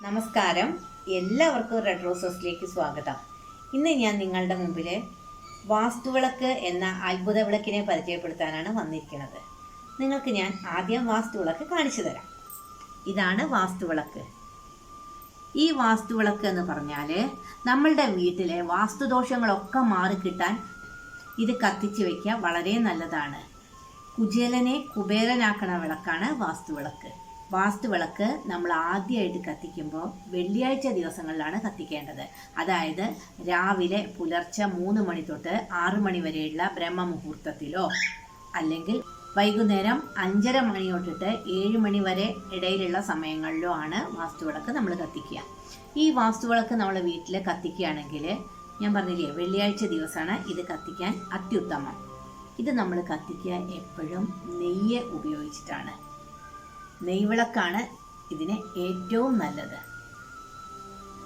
നമസ്കാരം. എല്ലാവർക്കും റെഡ് റോസസിലേക്ക് സ്വാഗതം. ഇന്ന് ഞാൻ നിങ്ങളുടെ മുമ്പിൽ വാസ്തുവിളക്ക് എന്ന അത്ഭുത വിളക്കിനെ പരിചയപ്പെടുത്താനാണ് വന്നിരിക്കുന്നത്. നിങ്ങൾക്ക് ഞാൻ ആദ്യം വാസ്തുവിളക്ക് കാണിച്ചു തരാം. ഇതാണ് വാസ്തുവിളക്ക്. ഈ വാസ്തുവിളക്ക് എന്ന് പറഞ്ഞാൽ നമ്മളുടെ വീട്ടിലെ വാസ്തുദോഷങ്ങളൊക്കെ മാറിക്കിട്ടാൻ ഇത് കത്തിച്ച് വയ്ക്കുക വളരെ നല്ലതാണ്. കുചേലനെ കുബേരനാക്കണ വിളക്കാണ് വാസ്തുവിളക്ക്. വാസ്തുവിളക്ക് നമ്മൾ ആദ്യമായിട്ട് കത്തിക്കുമ്പോൾ വെള്ളിയാഴ്ച ദിവസങ്ങളിലാണ് കത്തിക്കേണ്ടത്. അതായത് രാവിലെ പുലർച്ചെ മൂന്ന് മണി തൊട്ട് ആറു മണി വരെയുള്ള ബ്രഹ്മമുഹൂർത്തത്തിലോ അല്ലെങ്കിൽ വൈകുന്നേരം അഞ്ചര മണി തൊട്ടിട്ട് ഏഴ് മണി വരെ ഇടയിലുള്ള സമയങ്ങളിലോ ആണ് വാസ്തുവിളക്ക് നമ്മൾ കത്തിക്കുക. ഈ വാസ്തുവിളക്ക് നമ്മൾ വീട്ടിൽ കത്തിക്കുകയാണെങ്കിൽ ഞാൻ പറഞ്ഞില്ലേ വെള്ളിയാഴ്ച ദിവസമാണ് ഇത് കത്തിക്കാൻ അത്യുത്തമം. ഇത് നമ്മൾ കത്തിക്കുക എപ്പോഴും നെയ്യ് ഉപയോഗിച്ചിട്ടാണ്. നെയ്വിളക്കാണ് ഇതിന് ഏറ്റവും നല്ലത്.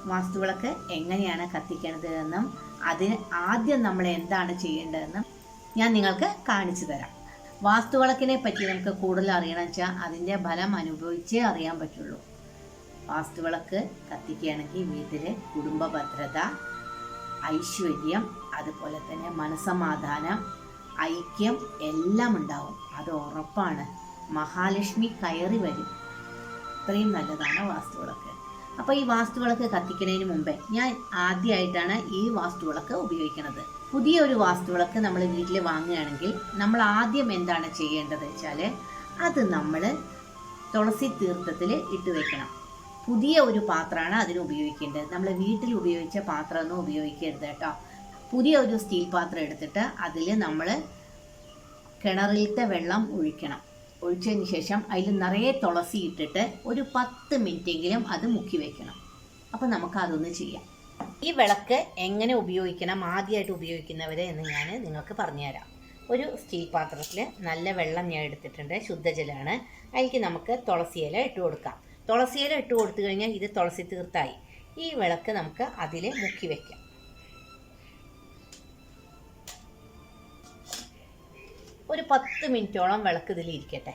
വാസ്തുവിളക്ക് എങ്ങനെയാണ് കത്തിക്കേണ്ടത് എന്നും അതിന് ആദ്യം നമ്മൾ എന്താണ് ചെയ്യേണ്ടതെന്നും ഞാൻ നിങ്ങൾക്ക് കാണിച്ചു തരാം. വാസ്തുവിളക്കിനെ പറ്റി നമുക്ക് കൂടുതൽ അറിയണം വെച്ചാൽ അതിന്റെ ഫലം അനുഭവിച്ചേ അറിയാൻ പറ്റുള്ളൂ. വാസ്തുവിളക്ക് കത്തിക്കുകയാണെങ്കിൽ വീട്ടിലെ കുടുംബ ഭദ്രത ഐശ്വര്യം അതുപോലെ തന്നെ മനസമാധാനം ഐക്യം എല്ലാം ഉണ്ടാവും. അത് ഉറപ്പാണ്. മഹാലക്ഷ്മി കയറി വരും. ഇത്രയും നല്ലതാണ് വാസ്തുവിളക്ക്. അപ്പോൾ ഈ വാസ്തുവിളക്ക് കത്തിക്കുന്നതിന് മുമ്പേ ഞാൻ ആദ്യമായിട്ടാണ് ഈ വാസ്തുവിളക്ക് ഉപയോഗിക്കുന്നത്. പുതിയ ഒരു വാസ്തുവിളക്ക് നമ്മൾ വീട്ടിൽ വാങ്ങുകയാണെങ്കിൽ നമ്മൾ ആദ്യം എന്താണ് ചെയ്യേണ്ടത് വെച്ചാൽ അത് നമ്മൾ തുളസി തീർത്ഥത്തിൽ ഇട്ട് വെക്കണം. പുതിയ ഒരു പാത്രമാണ് അതിന് ഉപയോഗിക്കേണ്ടത്. നമ്മൾ വീട്ടിൽ ഉപയോഗിച്ച പാത്രമൊന്നും ഉപയോഗിക്കരുത് കേട്ടോ. പുതിയ ഒരു സ്റ്റീൽ പാത്രം എടുത്തിട്ട് അതിൽ നമ്മൾ കിണറിലത്തെ വെള്ളം ഒഴിക്കണം. ഒഴിച്ചതിന് ശേഷം അതിൽ നിറയെ തുളസി ഇട്ടിട്ട് ഒരു പത്ത് മിനിറ്റെങ്കിലും അത് മുക്കി വെക്കണം. അപ്പം നമുക്ക് അതൊന്ന് ചെയ്യാം. ഈ വിളക്ക് എങ്ങനെ ഉപയോഗിക്കണം ആദ്യമായിട്ട് ഉപയോഗിക്കുന്നവരെ എന്ന് ഞാൻ നിങ്ങൾക്ക് പറഞ്ഞുതരാം ഒരു സ്റ്റീൽ പാത്രത്തിൽ നല്ല വെള്ളം ഞാൻ എടുത്തിട്ടുണ്ട് ശുദ്ധജലമാണ് അതിലേക്ക് നമുക്ക് തുളസിയില ഇട്ട് കൊടുക്കാം. തുളസിയില ഇട്ട് കൊടുത്തു കഴിഞ്ഞാൽ ഇത് തുളസി തീർത്തായി. ഈ വിളക്ക് നമുക്ക് അതിൽ മുക്കി വെക്കാം. ഒരു പത്ത് മിനിറ്റോളം വിളക്ക് ഇതിൽ ഇരിക്കട്ടെ.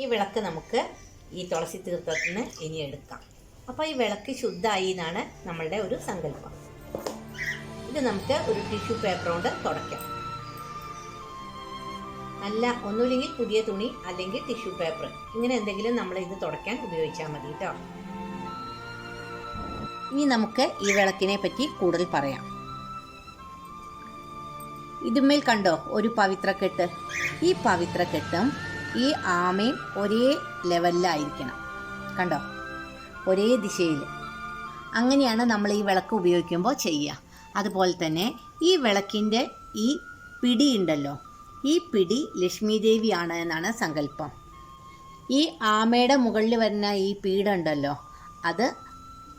ഈ വിളക്ക് നമുക്ക് ഈ തുളസി തീർത്ഥത്തിൽ നിന്ന് ഇനി എടുക്കാം. അപ്പോൾ ഈ വിളക്ക് ശുദ്ധമായി എന്നാണ് നമ്മളുടെ ഒരു സങ്കല്പം. ഇത് നമുക്ക് ഒരു ടിഷ്യൂ പേപ്പർ കൊണ്ട് തുടയ്ക്കാം. നല്ല ഒന്നുമില്ലെങ്കിൽ പുതിയ തുണി അല്ലെങ്കിൽ ടിഷ്യൂ പേപ്പർ ഇങ്ങനെ എന്തെങ്കിലും നമ്മൾ ഇത് തുടയ്ക്കാൻ ഉപയോഗിച്ചാൽ മതി കേട്ടോ. ഇനി നമുക്ക് ഈ വിളക്കിനെ പറ്റി കൂടുതൽ പറയാം. ഇതുമേൽ കണ്ടോ ഒരു പവിത്രക്കെട്ട്? ഈ പവിത്രക്കെട്ടും ഈ ആമയും ഒരേ ലെവലിലായിരിക്കണം. കണ്ടോ? ഒരേ ദിശയിൽ. അങ്ങനെയാണ് നമ്മൾ ഈ വിളക്ക് ഉപയോഗിക്കുമ്പോൾ ചെയ്യുക. അതുപോലെ തന്നെ ഈ വിളക്കിന്റെ ഈ പിടി ഉണ്ടല്ലോ ഈ പിടി ലക്ഷ്മി ദേവിയാണ് എന്നാണ് സങ്കല്പം. ഈ ആമയുടെ മുകളിൽ വരുന്ന ഈ പീഡുണ്ടല്ലോ അത്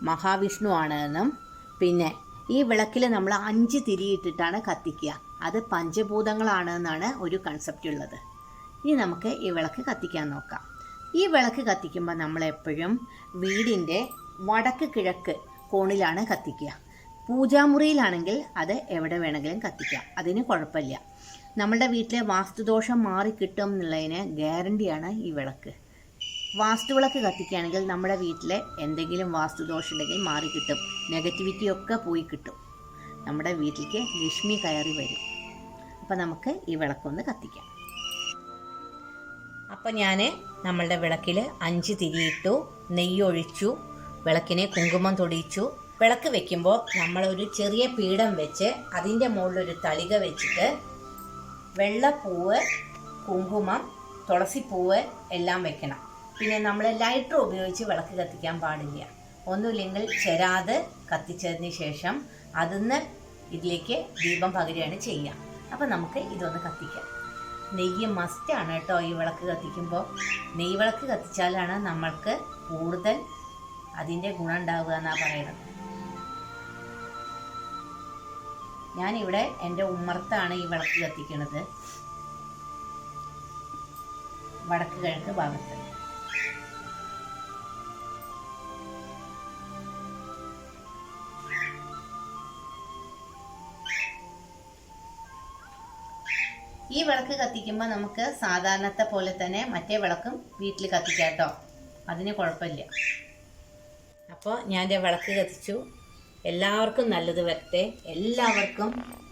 മഹാവിഷ്ണു ആണെന്നും പിന്നെ ഈ വിളക്കിൽ നമ്മൾ അഞ്ച് തിരിയിട്ടിട്ടാണ് കത്തിക്കുക. അത് പഞ്ചഭൂതങ്ങളാണ് എന്നാണ് ഒരു കൺസെപ്റ്റ് ഉള്ളത്. ഇനി നമുക്ക് ഈ വിളക്ക് കത്തിക്കാൻ നോക്കാം. ഈ വിളക്ക് കത്തിക്കുമ്പോൾ നമ്മൾ എപ്പോഴും വീടിന്റെ വടക്ക് കിഴക്ക് കോണിലാണ് കത്തിക്കുക. പൂജാമുറിയിലാണെങ്കിൽ അത് എവിടെ വേണമെങ്കിലും കത്തിക്കാം. അതിന് കുഴപ്പമില്ല. നമ്മളുടെ വീട്ടിലെ വാസ്തുദോഷം മാറി കിട്ടും എന്നുള്ളതിന് ഗ്യാരണ്ടിയാണ് ഈ വിളക്ക്. വാസ്തുവിളക്ക് കത്തിക്കുകയാണെങ്കിൽ നമ്മുടെ വീട്ടിലെ എന്തെങ്കിലും വാസ്തുദോഷം ഉണ്ടെങ്കിൽ മാറി കിട്ടും. നെഗറ്റിവിറ്റി ഒക്കെ പോയി കിട്ടും. നമ്മുടെ വീട്ടിലേക്ക് ലക്ഷ്മി കയറി വരും. അപ്പം നമുക്ക് ഈ വിളക്കൊന്ന് കത്തിക്കാം. അപ്പം ഞാൻ നമ്മളുടെ വിളക്കിൽ അഞ്ച് തിരിയിട്ടു നെയ്യൊഴിച്ചു വിളക്കിനെ കുങ്കുമം തൊടിയിച്ചു. വിളക്ക് വെക്കുമ്പോൾ നമ്മളൊരു ചെറിയ പീഠം വെച്ച് അതിന്റെ മുകളിലൊരു തളിക വെച്ചിട്ട് വെള്ളപ്പൂവ് കുങ്കുമം തുളസിപ്പൂവ് എല്ലാം വെക്കണം. പിന്നെ നമ്മൾ ലൈറ്റർ ഉപയോഗിച്ച് വിളക്ക് കത്തിക്കാൻ പാടില്ല. ഒന്നുമില്ലെങ്കിൽ ചെരാത് കത്തിച്ചതിന് ശേഷം അതിന്ന് ഇതിലേക്ക് ദീപം പകരുകയാണ് ചെയ്യുക. അപ്പം നമുക്ക് ഇതൊന്ന് കത്തിക്കാം. നെയ്യ് മസ്റ്റാണ് കേട്ടോ ഈ വിളക്ക് കത്തിക്കുമ്പോൾ. നെയ്യ് വിളക്ക് കത്തിച്ചാലാണ് നമ്മൾക്ക് കൂടുതൽ അതിന്റെ ഗുണം ഉണ്ടാവുക എന്നാണ് പറയുന്നത്. ഞാനിവിടെ എന്റെ ഉമ്മർത്താണ് ഈ വിളക്ക് കത്തിക്കുന്നത്. വടക്ക് കിഴക്ക് ഭാഗത്ത്. ഈ വിളക്ക് കത്തിക്കുമ്പോൾ നമുക്ക് സാധാരണത്തെ പോലെ തന്നെ മറ്റേ വിളക്കും വീട്ടിൽ കത്തിക്കാം കേട്ടോ. അതിന് കുഴപ്പമില്ല. അപ്പോൾ ഞാൻ വിളക്ക് കത്തിച്ചു. എല്ലാവർക്കും നല്ലത് വരട്ടെ. എല്ലാവർക്കും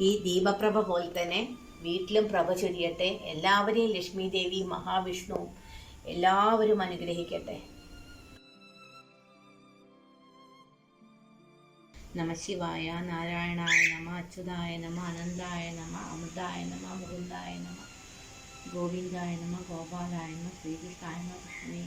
ഈ ദീപപ്രഭ പോലെ തന്നെ വീട്ടിലും പ്രഭ ചൊരിയട്ടെ. എല്ലാവരെയും ലക്ഷ്മി ദേവി മഹാവിഷ്ണു എല്ലാവരും അനുഗ്രഹിക്കട്ടെ. నమ శివాయ నారాయణాయ నమ అచ్యుదాయ నమ అనందాయ నమ అమృతాయ నమ ముకుందాయ నమ గోవిందాయ నమ గోపాలాయ నమ శ్రీకృష్ణాయ నమ కృష్ణే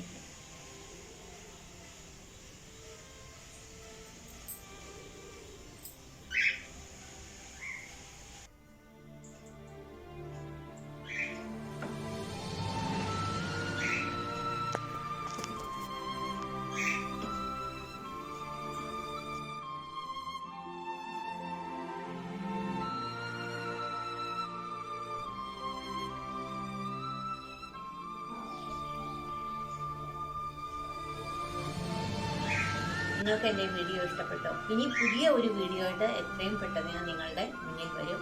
നിങ്ങൾക്ക് എന്റെ വീഡിയോ ഇഷ്ടപ്പെട്ടു? ഇനി പുതിയ ഒരു വീഡിയോ ആയിട്ട് എത്രയും പെട്ടെന്ന് ഞാൻ നിങ്ങളുടെ മുന്നിൽ വരും.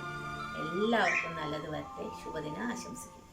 എല്ലാവർക്കും നല്ലത് വരട്ടെ. ശുഭദിനം ആശംസിക്കുന്നു.